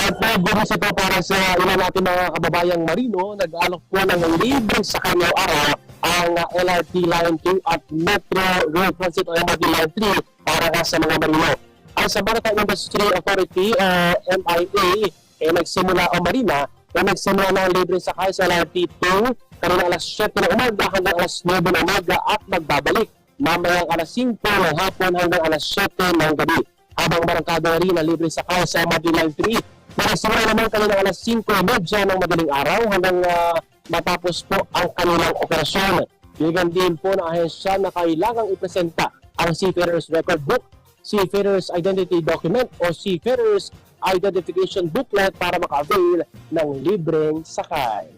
At bukas ito para sa ilan natin mga kababayang marino, nag-alok po ng libreng sa kanyang araw ang uh, LRT Line 2 at Metro Rail Transit o MRT Line 3 para nga sa mga marino. Ang sa Maritime Industry Authority o MIA eh, nagsimula o marina na nagsimula ng libreng sakay sa LRT 2 kanina alas 7 ng umaga hanggang alas 9 ng umaga at magbabalik mamayang alas 5 ng hapon hanggang alas 7 ng gabi habang barangkada rin na libre sa MRT Line 3 Nakasimula naman kanina alas 5.30 ng madaling araw hanggang ah, matapos po ang kanilang operasyon. Bigyan din po ng ahensya na kailangang ipresenta ang Seafarers Record Book, Seafarers Identity Document o Seafarers Identification Booklet para maka-avail ng libreng sakay.